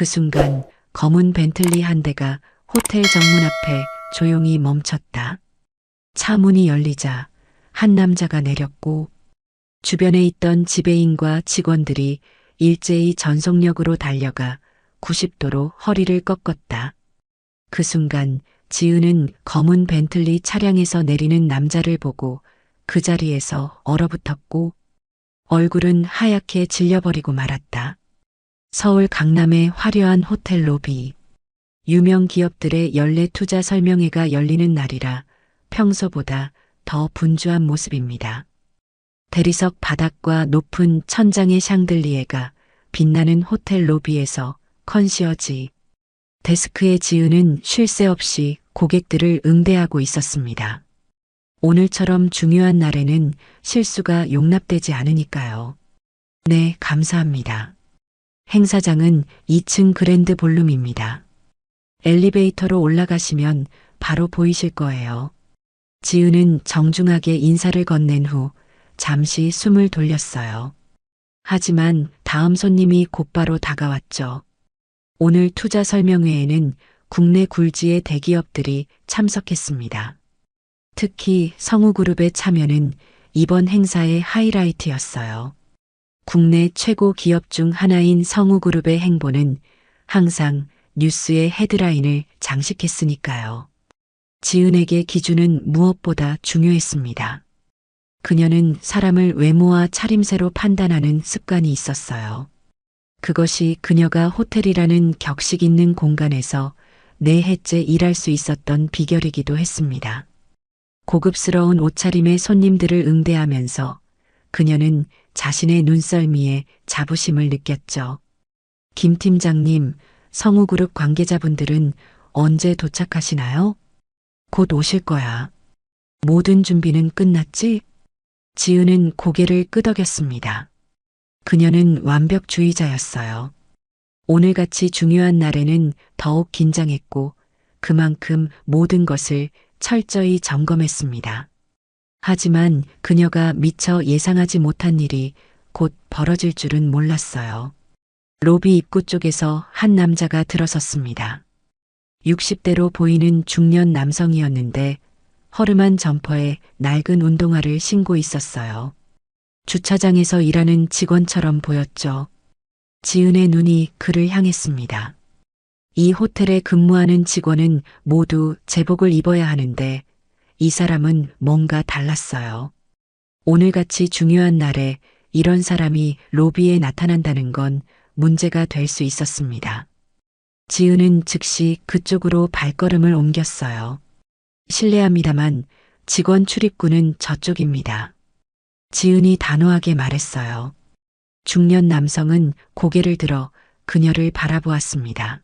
그 순간 검은 벤틀리 한 대가 호텔 정문 앞에 조용히 멈췄다. 차 문이 열리자 한 남자가 내렸고 주변에 있던 지배인과 직원들이 일제히 전속력으로 달려가 90도로 허리를 꺾었다. 그 순간 지은은 검은 벤틀리 차량에서 내리는 남자를 보고 그 자리에서 얼어붙었고 얼굴은 하얗게 질려버리고 말았다. 서울 강남의 화려한 호텔 로비. 유명 기업들의 연례 투자 설명회가 열리는 날이라 평소보다 더 분주한 모습입니다. 대리석 바닥과 높은 천장의 샹들리에가 빛나는 호텔 로비에서 컨시어지 데스크에 지은은 쉴 새 없이 고객들을 응대하고 있었습니다. 오늘처럼 중요한 날에는 실수가 용납되지 않으니까요. 네, 감사합니다. 행사장은 2층 그랜드 볼룸입니다. 엘리베이터로 올라가시면 바로 보이실 거예요. 지은은 정중하게 인사를 건넨 후 잠시 숨을 돌렸어요. 하지만 다음 손님이 곧바로 다가왔죠. 오늘 투자 설명회에는 국내 굴지의 대기업들이 참석했습니다. 특히 성우그룹의 참여는 이번 행사의 하이라이트였어요. 국내 최고 기업 중 하나인 성우그룹의 행보는 항상 뉴스의 헤드라인을 장식했으니까요. 지은에게 기준은 무엇보다 중요했습니다. 그녀는 사람을 외모와 차림새로 판단하는 습관이 있었어요. 그것이 그녀가 호텔이라는 격식 있는 공간에서 네 해째 일할 수 있었던 비결이기도 했습니다. 고급스러운 옷차림의 손님들을 응대하면서 그녀는 자신의 눈썰미에 자부심을 느꼈죠. 김 팀장님, 성우그룹 관계자분들은 언제 도착하시나요? 곧 오실 거야. 모든 준비는 끝났지? 지은은 고개를 끄덕였습니다. 그녀는 완벽주의자였어요. 오늘같이 중요한 날에는 더욱 긴장했고 그만큼 모든 것을 철저히 점검했습니다. 하지만 그녀가 미처 예상하지 못한 일이 곧 벌어질 줄은 몰랐어요. 로비 입구 쪽에서 한 남자가 들어섰습니다. 60대로 보이는 중년 남성이었는데 허름한 점퍼에 낡은 운동화를 신고 있었어요. 주차장에서 일하는 직원처럼 보였죠. 지은의 눈이 그를 향했습니다. 이 호텔에 근무하는 직원은 모두 제복을 입어야 하는데 이 사람은 뭔가 달랐어요. 오늘같이 중요한 날에 이런 사람이 로비에 나타난다는 건 문제가 될 수 있었습니다. 지은은 즉시 그쪽으로 발걸음을 옮겼어요. 실례합니다만 직원 출입구는 저쪽입니다. 지은이 단호하게 말했어요. 중년 남성은 고개를 들어 그녀를 바라보았습니다.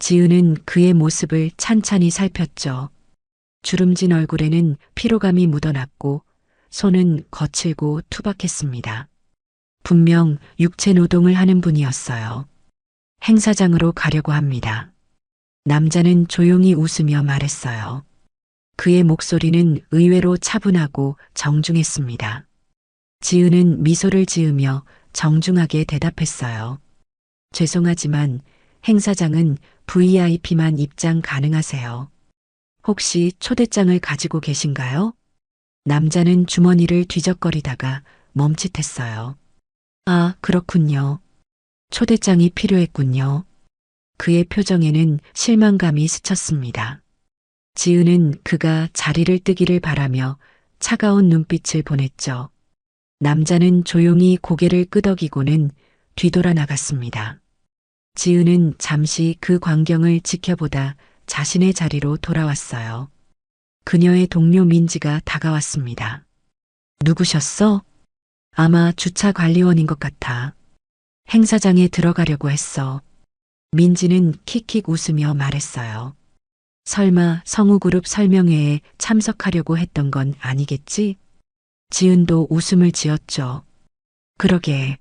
지은은 그의 모습을 찬찬히 살폈죠. 주름진 얼굴에는 피로감이 묻어났고 손은 거칠고 투박했습니다. 분명 육체 노동을 하는 분이었어요. 행사장으로 가려고 합니다. 남자는 조용히 웃으며 말했어요. 그의 목소리는 의외로 차분하고 정중했습니다. 지은은 미소를 지으며 정중하게 대답했어요. 죄송하지만 행사장은 VIP만 입장 가능하세요. 혹시 초대장을 가지고 계신가요? 남자는 주머니를 뒤적거리다가 멈칫했어요. 아, 그렇군요. 초대장이 필요했군요. 그의 표정에는 실망감이 스쳤습니다. 지은은 그가 자리를 뜨기를 바라며 차가운 눈빛을 보냈죠. 남자는 조용히 고개를 끄덕이고는 뒤돌아 나갔습니다. 지은은 잠시 그 광경을 지켜보다 자신의 자리로 돌아왔어요. 그녀의 동료 민지가 다가왔습니다. 누구셨어? 아마 주차 관리원인 것 같아. 행사장에 들어가려고 했어. 민지는 킥킥 웃으며 말했어요. 설마 성우그룹 설명회에 참석하려고 했던 건 아니겠지? 지은도 웃음을 지었죠. 그러게.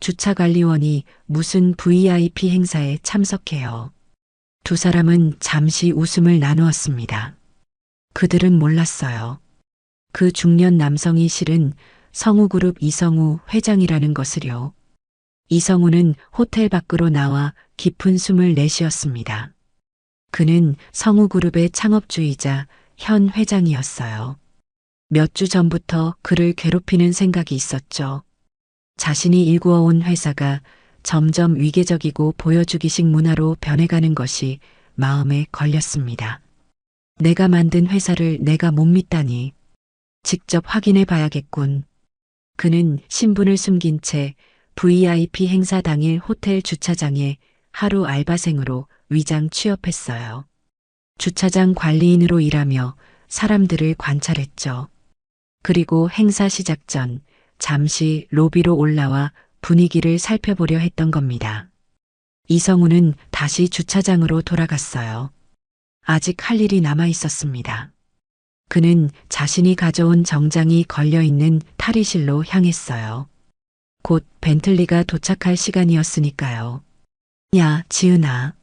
주차관리원이 무슨 VIP 행사에 참석해요. 두 사람은 잠시 웃음을 나누었습니다. 그들은 몰랐어요. 그 중년 남성이 실은 성우그룹 이성우 회장이라는 것을요. 이성우는 호텔 밖으로 나와 깊은 숨을 내쉬었습니다. 그는 성우그룹의 창업주이자 현 회장이었어요. 몇 주 전부터 그를 괴롭히는 생각이 있었죠. 자신이 일구어온 회사가 점점 위계적이고 보여주기식 문화로 변해가는 것이 마음에 걸렸습니다. 내가 만든 회사를 내가 못 믿다니. 직접 확인해 봐야겠군. 그는 신분을 숨긴 채 VIP 행사 당일 호텔 주차장에 하루 알바생으로 위장 취업했어요. 주차장 관리인으로 일하며 사람들을 관찰했죠. 그리고 행사 시작 전 잠시 로비로 올라와 분위기를 살펴보려 했던 겁니다. 이성우는 다시 주차장으로 돌아갔어요. 아직 할 일이 남아 있었습니다. 그는 자신이 가져온 정장이 걸려있는 탈의실로 향했어요. 곧 벤틀리가 도착할 시간이었으니까요. 야, 지은아.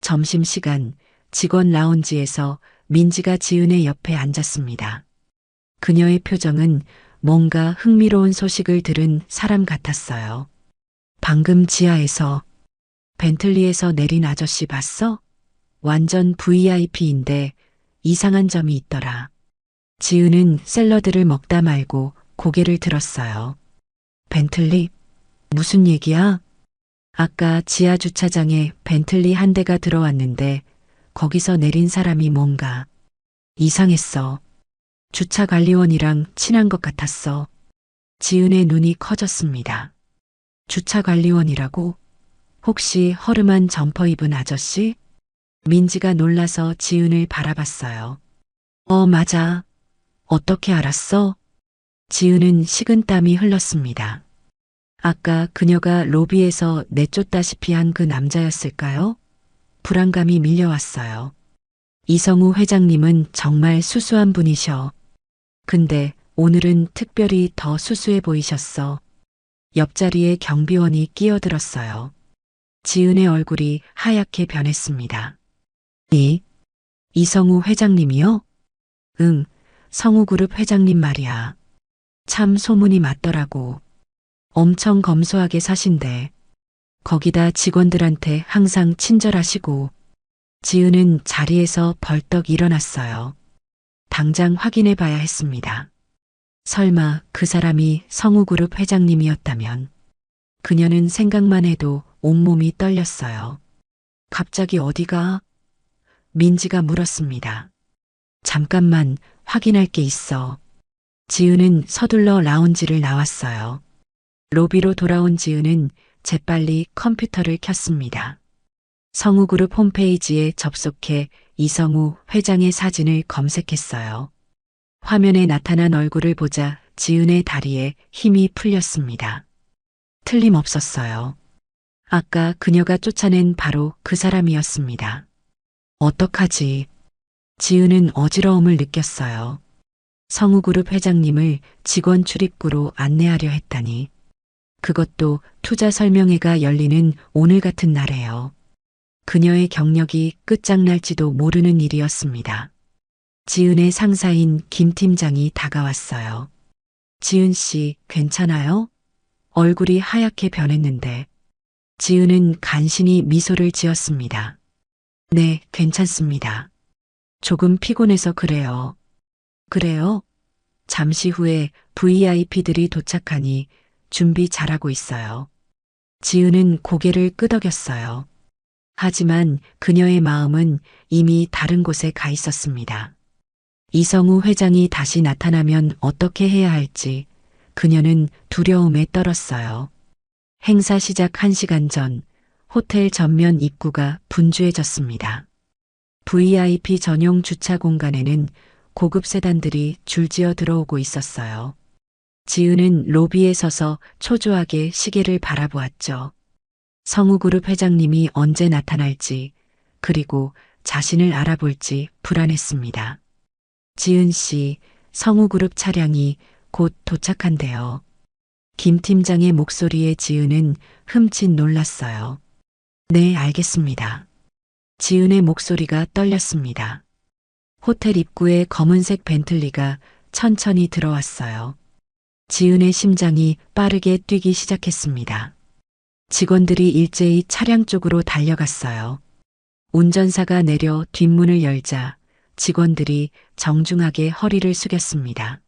점심시간 직원 라운지에서 민지가 지은의 옆에 앉았습니다. 그녀의 표정은 뭔가 흥미로운 소식을 들은 사람 같았어요. 방금 지하에서 벤틀리에서 내린 아저씨 봤어? 완전 VIP인데 이상한 점이 있더라. 지은은 샐러드를 먹다 말고 고개를 들었어요. 벤틀리? 무슨 얘기야? 아까 지하 주차장에 벤틀리 한 대가 들어왔는데 거기서 내린 사람이 뭔가 이상했어. 주차 관리원이랑 친한 것 같았어. 지은의 눈이 커졌습니다. 주차 관리원이라고? 혹시 허름한 점퍼 입은 아저씨? 민지가 놀라서 지은을 바라봤어요. 어, 맞아. 어떻게 알았어? 지은은 식은땀이 흘렀습니다. 아까 그녀가 로비에서 내쫓다시피 한 그 남자였을까요? 불안감이 밀려왔어요. 이성우 회장님은 정말 수수한 분이셔. 근데 오늘은 특별히 더 수수해 보이셨어. 옆자리에 경비원이 끼어들었어요. 지은의 얼굴이 하얗게 변했습니다. 이? 이성우 회장님이요? 응, 성우그룹 회장님 말이야. 참 소문이 맞더라고. 엄청 검소하게 사신대. 거기다 직원들한테 항상 친절하시고. 지은은 자리에서 벌떡 일어났어요. 당장 확인해 봐야 했습니다. 설마 그 사람이 성우그룹 회장님이었다면 그녀는 생각만 해도 온몸이 떨렸어요. 갑자기 어디가? 민지가 물었습니다. 잠깐만 확인할 게 있어. 지은은 서둘러 라운지를 나왔어요. 로비로 돌아온 지은은 재빨리 컴퓨터를 켰습니다. 성우그룹 홈페이지에 접속해 이성우 회장의 사진을 검색했어요. 화면에 나타난 얼굴을 보자 지은의 다리에 힘이 풀렸습니다. 틀림없었어요. 아까 그녀가 쫓아낸 바로 그 사람이었습니다. 어떡하지? 지은은 어지러움을 느꼈어요. 성우그룹 회장님을 직원 출입구로 안내하려 했다니. 그것도 투자 설명회가 열리는 오늘 같은 날에요. 그녀의 경력이 끝장날지도 모르는 일이었습니다. 지은의 상사인 김 팀장이 다가왔어요. 지은 씨, 괜찮아요? 얼굴이 하얗게 변했는데. 지은은 간신히 미소를 지었습니다. 네, 괜찮습니다. 조금 피곤해서 그래요. 그래요? 잠시 후에 VIP들이 도착하니 준비 잘하고 있어요. 지은은 고개를 끄덕였어요. 하지만 그녀의 마음은 이미 다른 곳에 가 있었습니다. 이성우 회장이 다시 나타나면 어떻게 해야 할지 그녀는 두려움에 떨었어요. 행사 시작 1시간 전 호텔 전면 입구가 분주해졌습니다. VIP 전용 주차 공간에는 고급 세단들이 줄지어 들어오고 있었어요. 지은은 로비에 서서 초조하게 시계를 바라보았죠. 성우그룹 회장님이 언제 나타날지, 그리고 자신을 알아볼지 불안했습니다. 지은 씨, 성우그룹 차량이 곧 도착한대요. 김 팀장의 목소리에 지은은 흠칫 놀랐어요. 네, 알겠습니다. 지은의 목소리가 떨렸습니다. 호텔 입구에 검은색 벤틀리가 천천히 들어왔어요. 지은의 심장이 빠르게 뛰기 시작했습니다. 직원들이 일제히 차량 쪽으로 달려갔어요. 운전사가 내려 뒷문을 열자 직원들이 정중하게 허리를 숙였습니다.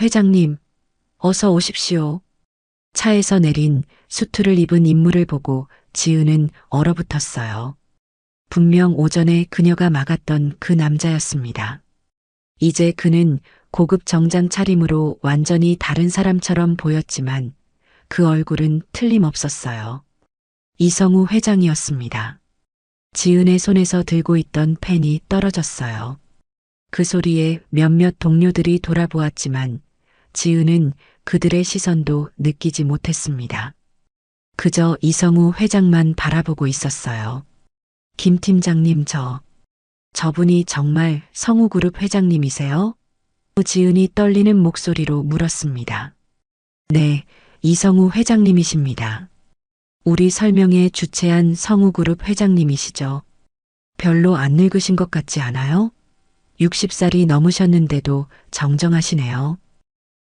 회장님, 어서 오십시오. 차에서 내린 수트를 입은 인물을 보고 지은은 얼어붙었어요. 분명 오전에 그녀가 막았던 그 남자였습니다. 이제 그는 고급 정장 차림으로 완전히 다른 사람처럼 보였지만 그 얼굴은 틀림없었어요. 이성우 회장이었습니다. 지은의 손에서 들고 있던 펜이 떨어졌어요. 그 소리에 몇몇 동료들이 돌아보았지만 지은은 그들의 시선도 느끼지 못했습니다. 그저 이성우 회장만 바라보고 있었어요. 김 팀장님 저, 저분이 정말 성우그룹 회장님이세요? 지은이 떨리는 목소리로 물었습니다. 네, 이성우 회장님이십니다. 우리 설명에 주최한 성우그룹 회장님이시죠. 별로 안 늙으신 것 같지 않아요? 60살이 넘으셨는데도 정정하시네요.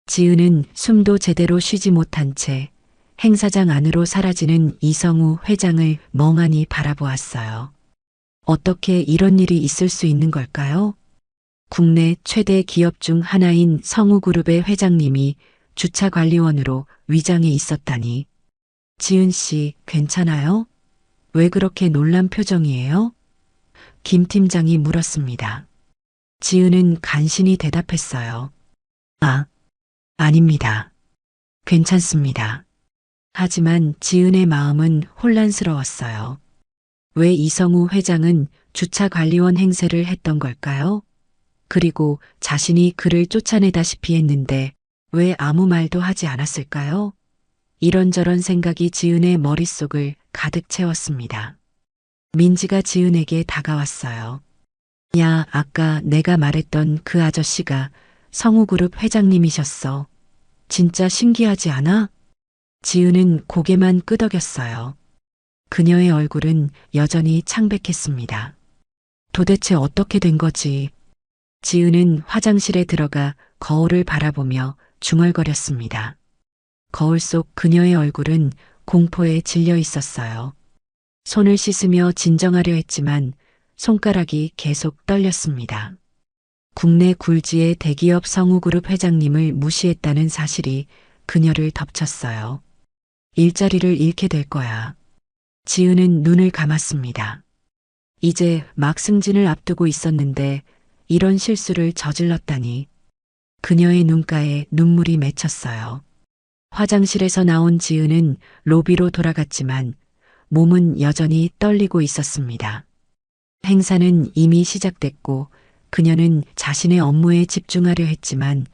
지은은 숨도 제대로 쉬지 못한 채 행사장 안으로 사라지는 이성우 회장을 멍하니 바라보았어요. 어떻게 이런 일이 있을 수 있는 걸까요? 국내 최대 기업 중 하나인 성우그룹의 회장님이 주차관리원으로 위장해 있었다니. 지은 씨, 괜찮아요? 왜 그렇게 놀란 표정이에요? 김 팀장이 물었습니다. 지은은 간신히 대답했어요. 아, 아닙니다. 괜찮습니다. 하지만 지은의 마음은 혼란스러웠어요. 왜 이성우 회장은 주차관리원 행세를 했던 걸까요? 그리고 자신이 그를 쫓아내다시피 했는데 왜 아무 말도 하지 않았을까요? 이런저런 생각이 지은의 머릿속을 가득 채웠습니다. 민지가 지은에게 다가왔어요. 야, 아까 내가 말했던 그 아저씨가 성우그룹 회장님이셨어. 진짜 신기하지 않아? 지은은 고개만 끄덕였어요. 그녀의 얼굴은 여전히 창백했습니다. 도대체 어떻게 된 거지? 지은은 화장실에 들어가 거울을 바라보며 중얼거렸습니다. 거울 속 그녀의 얼굴은 공포에 질려 있었어요. 손을 씻으며 진정하려 했지만 손가락이 계속 떨렸습니다. 국내 굴지의 대기업 성우그룹 회장님을 무시했다는 사실이 그녀를 덮쳤어요. 일자리를 잃게 될 거야. 지은은 눈을 감았습니다. 이제 막 승진을 앞두고 있었는데 이런 실수를 저질렀다니. 그녀의 눈가에 눈물이 맺혔어요. 화장실에서 나온 지은은 로비로 돌아갔지만 몸은 여전히 떨리고 있었습니다. 행사는 이미 시작됐고 그녀는 자신의 업무에 집중하려 했지만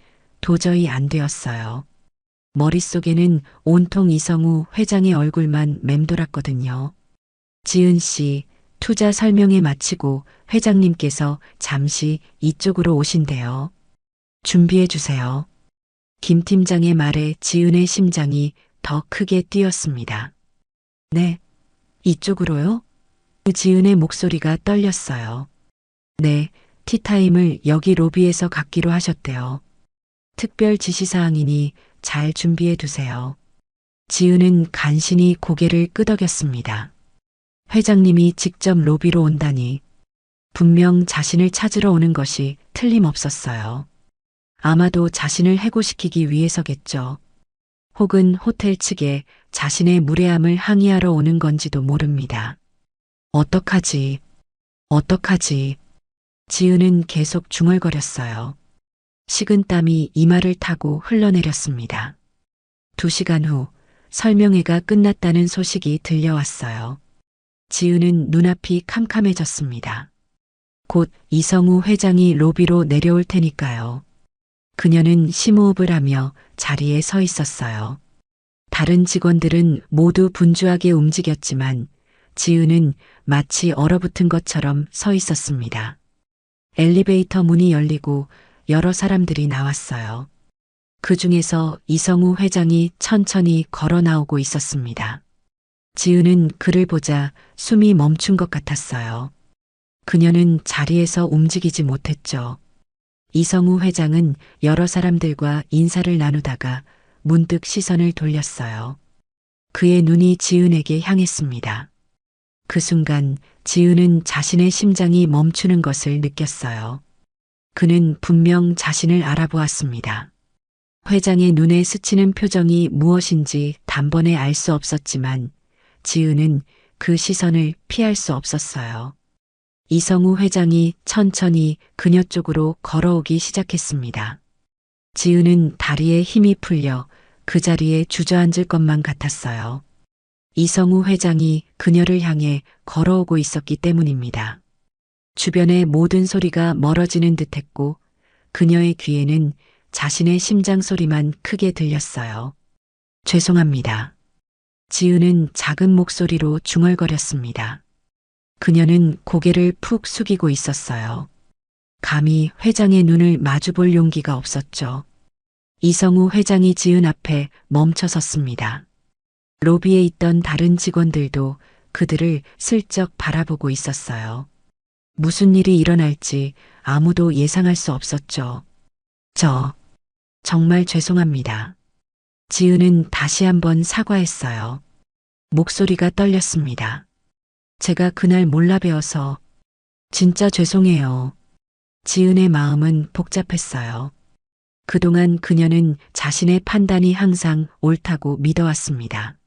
도저히 안 되었어요. 머릿속에는 온통 이성우 회장의 얼굴만 맴돌았거든요. 지은 씨, 투자 설명회 마치고 회장님께서 잠시 이쪽으로 오신대요. 준비해 주세요. 김 팀장의 말에 지은의 심장이 더 크게 뛰었습니다. 네, 이쪽으로요? 지은의 목소리가 떨렸어요. 네, 티타임을 여기 로비에서 갖기로 하셨대요. 특별 지시사항이니 잘 준비해 두세요. 지은은 간신히 고개를 끄덕였습니다. 회장님이 직접 로비로 온다니 분명 자신을 찾으러 오는 것이 틀림없었어요. 아마도 자신을 해고시키기 위해서겠죠. 혹은 호텔 측에 자신의 무례함을 항의하러 오는 건지도 모릅니다. 어떡하지? 어떡하지? 지은은 계속 중얼거렸어요. 식은땀이 이마를 타고 흘러내렸습니다. 두 시간 후 설명회가 끝났다는 소식이 들려왔어요. 지은은 눈앞이 캄캄해졌습니다. 곧 이성우 회장이 로비로 내려올 테니까요. 그녀는 심호흡을 하며 자리에 서 있었어요. 다른 직원들은 모두 분주하게 움직였지만 지은은 마치 얼어붙은 것처럼 서 있었습니다. 엘리베이터 문이 열리고 여러 사람들이 나왔어요. 그 중에서 이성우 회장이 천천히 걸어 나오고 있었습니다. 지은은 그를 보자 숨이 멈춘 것 같았어요. 그녀는 자리에서 움직이지 못했죠. 이성우 회장은 여러 사람들과 인사를 나누다가 문득 시선을 돌렸어요. 그의 눈이 지은에게 향했습니다. 그 순간 지은은 자신의 심장이 멈추는 것을 느꼈어요. 그는 분명 자신을 알아보았습니다. 회장의 눈에 스치는 표정이 무엇인지 단번에 알 수 없었지만 지은은 그 시선을 피할 수 없었어요. 이성우 회장이 천천히 그녀 쪽으로 걸어오기 시작했습니다. 지은은 다리에 힘이 풀려 그 자리에 주저앉을 것만 같았어요. 이성우 회장이 그녀를 향해 걸어오고 있었기 때문입니다. 주변의 모든 소리가 멀어지는 듯 했고 그녀의 귀에는 자신의 심장 소리만 크게 들렸어요. 죄송합니다. 지은은 작은 목소리로 중얼거렸습니다. 그녀는 고개를 푹 숙이고 있었어요. 감히 회장의 눈을 마주 볼 용기가 없었죠. 이성우 회장이 지은 앞에 멈춰 섰습니다. 로비에 있던 다른 직원들도 그들을 슬쩍 바라보고 있었어요. 무슨 일이 일어날지 아무도 예상할 수 없었죠. 저, 정말 죄송합니다. 지은은 다시 한번 사과했어요. 목소리가 떨렸습니다. 제가 그날 몰라 배워서 진짜 죄송해요. 지은의 마음은 복잡했어요. 그동안 그녀는 자신의 판단이 항상 옳다고 믿어왔습니다.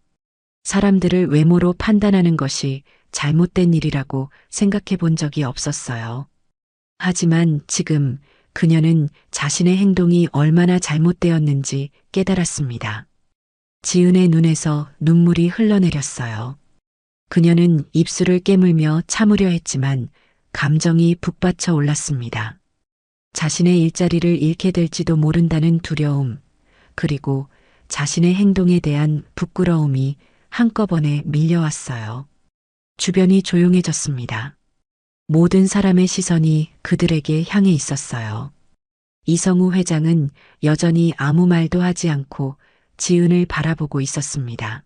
사람들을 외모로 판단하는 것이 잘못된 일이라고 생각해 본 적이 없었어요. 하지만 지금 그녀는 자신의 행동이 얼마나 잘못되었는지 깨달았습니다. 지은의 눈에서 눈물이 흘러내렸어요. 그녀는 입술을 깨물며 참으려 했지만 감정이 북받쳐 올랐습니다. 자신의 일자리를 잃게 될지도 모른다는 두려움, 그리고 자신의 행동에 대한 부끄러움이 한꺼번에 밀려왔어요. 주변이 조용해졌습니다. 모든 사람의 시선이 그들에게 향해 있었어요. 이성우 회장은 여전히 아무 말도 하지 않고 지은을 바라보고 있었습니다.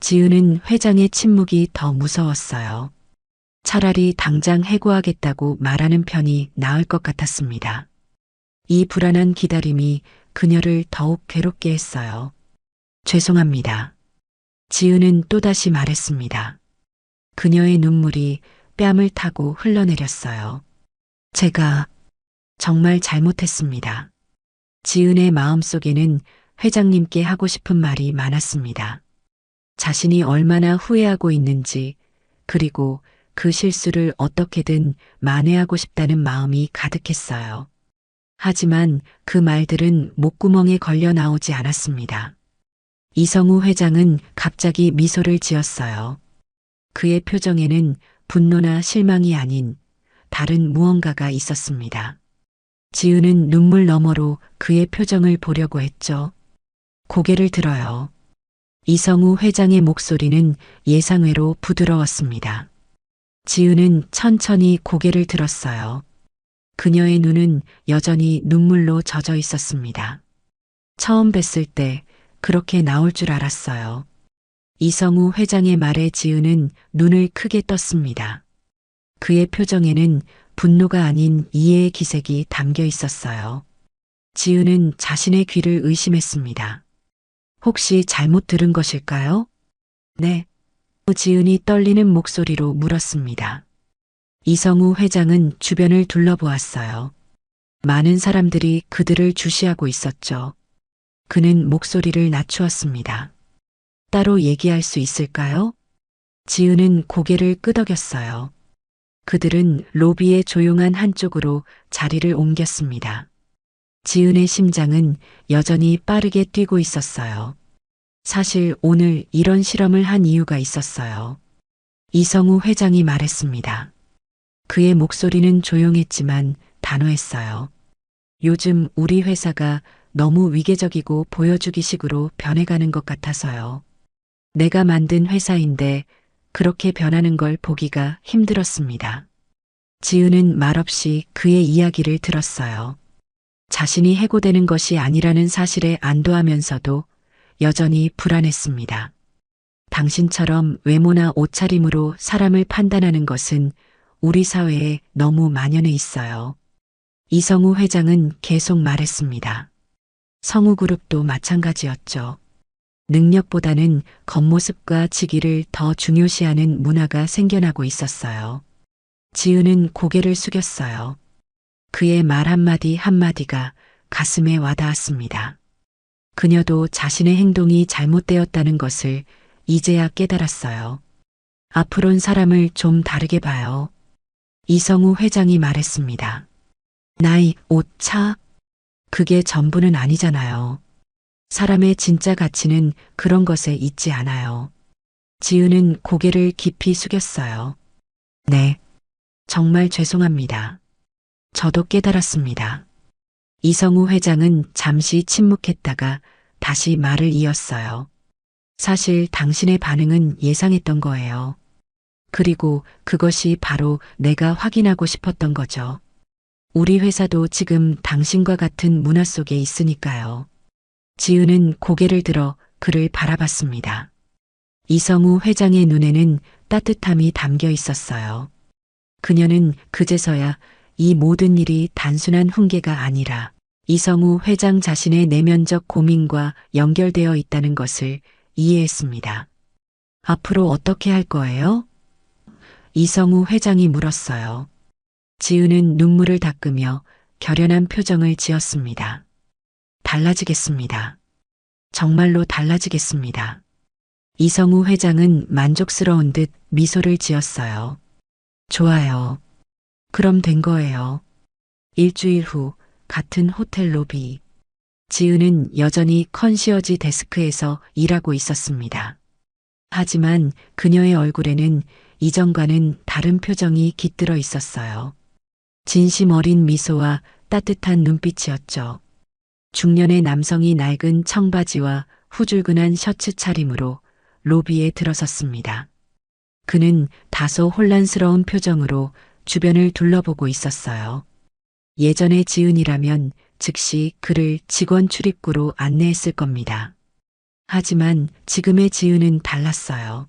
지은은 회장의 침묵이 더 무서웠어요. 차라리 당장 해고하겠다고 말하는 편이 나을 것 같았습니다. 이 불안한 기다림이 그녀를 더욱 괴롭게 했어요. 죄송합니다. 지은은 또다시 말했습니다. 그녀의 눈물이 뺨을 타고 흘러내렸어요. 제가 정말 잘못했습니다. 지은의 마음속에는 회장님께 하고 싶은 말이 많았습니다. 자신이 얼마나 후회하고 있는지, 그리고 그 실수를 어떻게든 만회하고 싶다는 마음이 가득했어요. 하지만 그 말들은 목구멍에 걸려 나오지 않았습니다. 이성우 회장은 갑자기 미소를 지었어요. 그의 표정에는 분노나 실망이 아닌 다른 무언가가 있었습니다. 지은은 눈물 너머로 그의 표정을 보려고 했죠. 고개를 들어요. 이성우 회장의 목소리는 예상외로 부드러웠습니다. 지은은 천천히 고개를 들었어요. 그녀의 눈은 여전히 눈물로 젖어 있었습니다. 처음 뵀을 때 그렇게 나올 줄 알았어요. 이성우 회장의 말에 지은은 눈을 크게 떴습니다. 그의 표정에는 분노가 아닌 이해의 기색이 담겨 있었어요. 지은은 자신의 귀를 의심했습니다. 혹시 잘못 들은 것일까요? 네. 지은이 떨리는 목소리로 물었습니다. 이성우 회장은 주변을 둘러보았어요. 많은 사람들이 그들을 주시하고 있었죠. 그는 목소리를 낮추었습니다. 따로 얘기할 수 있을까요? 지은은 고개를 끄덕였어요. 그들은 로비의 조용한 한쪽으로 자리를 옮겼습니다. 지은의 심장은 여전히 빠르게 뛰고 있었어요. 사실 오늘 이런 실험을 한 이유가 있었어요. 이성우 회장이 말했습니다. 그의 목소리는 조용했지만 단호했어요. 요즘 우리 회사가 너무 위계적이고 보여주기식으로 변해가는 것 같아서요. 내가 만든 회사인데 그렇게 변하는 걸 보기가 힘들었습니다. 지은은 말없이 그의 이야기를 들었어요. 자신이 해고되는 것이 아니라는 사실에 안도하면서도 여전히 불안했습니다. 당신처럼 외모나 옷차림으로 사람을 판단하는 것은 우리 사회에 너무 만연해 있어요. 이성우 회장은 계속 말했습니다. 성우그룹도 마찬가지였죠. 능력보다는 겉모습과 직위를 더 중요시하는 문화가 생겨나고 있었어요. 지은은 고개를 숙였어요. 그의 말 한마디 한마디가 가슴에 와닿았습니다. 그녀도 자신의 행동이 잘못되었다는 것을 이제야 깨달았어요. 앞으론 사람을 좀 다르게 봐요. 이성우 회장이 말했습니다. 나이, 옷, 차? 그게 전부는 아니잖아요. 사람의 진짜 가치는 그런 것에 있지 않아요. 지은은 고개를 깊이 숙였어요. 네. 정말 죄송합니다. 저도 깨달았습니다. 이성우 회장은 잠시 침묵했다가 다시 말을 이었어요. 사실 당신의 반응은 예상했던 거예요. 그리고 그것이 바로 내가 확인하고 싶었던 거죠. 우리 회사도 지금 당신과 같은 문화 속에 있으니까요. 지은은 고개를 들어 그를 바라봤습니다. 이성우 회장의 눈에는 따뜻함이 담겨 있었어요. 그녀는 그제서야 이 모든 일이 단순한 훈계가 아니라 이성우 회장 자신의 내면적 고민과 연결되어 있다는 것을 이해했습니다. 앞으로 어떻게 할 거예요? 이성우 회장이 물었어요. 지은은 눈물을 닦으며 결연한 표정을 지었습니다. 달라지겠습니다. 정말로 달라지겠습니다. 이성우 회장은 만족스러운 듯 미소를 지었어요. 좋아요. 그럼 된 거예요. 일주일 후 같은 호텔 로비. 지은은 여전히 컨시어지 데스크에서 일하고 있었습니다. 하지만 그녀의 얼굴에는 이전과는 다른 표정이 깃들어 있었어요. 진심 어린 미소와 따뜻한 눈빛이었죠. 중년의 남성이 낡은 청바지와 후줄근한 셔츠 차림으로 로비에 들어섰습니다. 그는 다소 혼란스러운 표정으로 주변을 둘러보고 있었어요. 예전의 지은이라면 즉시 그를 직원 출입구로 안내했을 겁니다. 하지만 지금의 지은은 달랐어요.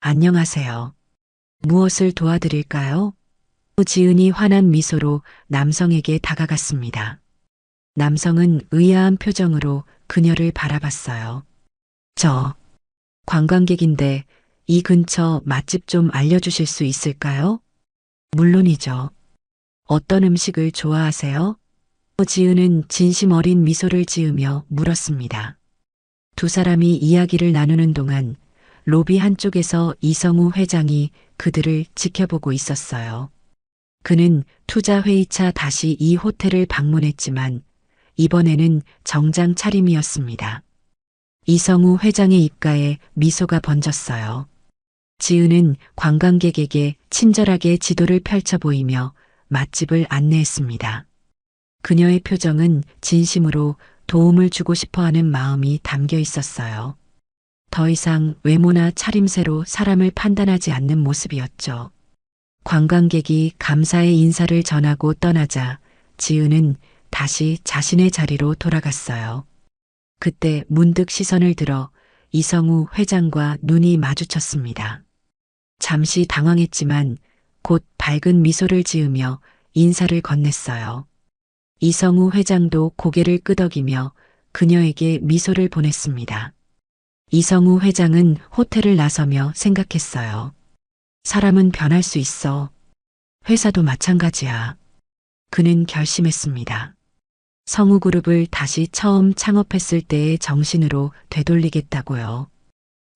안녕하세요. 무엇을 도와드릴까요? 지은이 환한 미소로 남성에게 다가갔습니다. 남성은 의아한 표정으로 그녀를 바라봤어요. 저, 관광객인데 이 근처 맛집 좀 알려주실 수 있을까요? 물론이죠. 어떤 음식을 좋아하세요? 지은은 진심 어린 미소를 지으며 물었습니다. 두 사람이 이야기를 나누는 동안 로비 한쪽에서 이성우 회장이 그들을 지켜보고 있었어요. 그는 투자 회의차 다시 이 호텔을 방문했지만 이번에는 정장 차림이었습니다. 이성우 회장의 입가에 미소가 번졌어요. 지은은 관광객에게 친절하게 지도를 펼쳐 보이며 맛집을 안내했습니다. 그녀의 표정은 진심으로 도움을 주고 싶어 하는 마음이 담겨 있었어요. 더 이상 외모나 차림새로 사람을 판단하지 않는 모습이었죠. 관광객이 감사의 인사를 전하고 떠나자 지은은 다시 자신의 자리로 돌아갔어요. 그때 문득 시선을 들어 이성우 회장과 눈이 마주쳤습니다. 잠시 당황했지만 곧 밝은 미소를 지으며 인사를 건넸어요. 이성우 회장도 고개를 끄덕이며 그녀에게 미소를 보냈습니다. 이성우 회장은 호텔을 나서며 생각했어요. 사람은 변할 수 있어. 회사도 마찬가지야. 그는 결심했습니다. 성우그룹을 다시 처음 창업했을 때의 정신으로 되돌리겠다고요.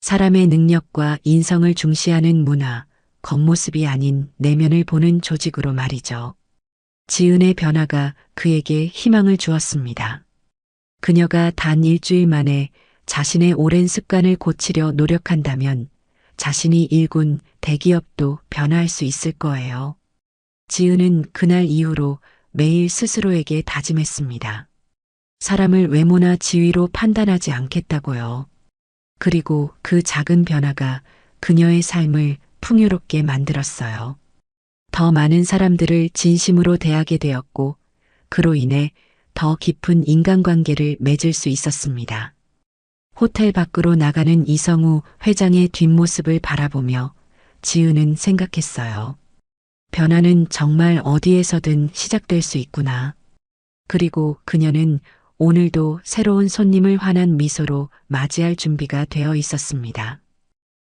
사람의 능력과 인성을 중시하는 문화, 겉모습이 아닌 내면을 보는 조직으로 말이죠. 지은의 변화가 그에게 희망을 주었습니다. 그녀가 단 일주일 만에 자신의 오랜 습관을 고치려 노력한다면 자신이 일군 대기업도 변화할 수 있을 거예요. 지은은 그날 이후로 매일 스스로에게 다짐했습니다. 사람을 외모나 지위로 판단하지 않겠다고요. 그리고 그 작은 변화가 그녀의 삶을 풍요롭게 만들었어요. 더 많은 사람들을 진심으로 대하게 되었고, 그로 인해 더 깊은 인간관계를 맺을 수 있었습니다. 호텔 밖으로 나가는 이성우 회장의 뒷모습을 바라보며 지은은 생각했어요. 변화는 정말 어디에서든 시작될 수 있구나. 그리고 그녀는 오늘도 새로운 손님을 환한 미소로 맞이할 준비가 되어 있었습니다.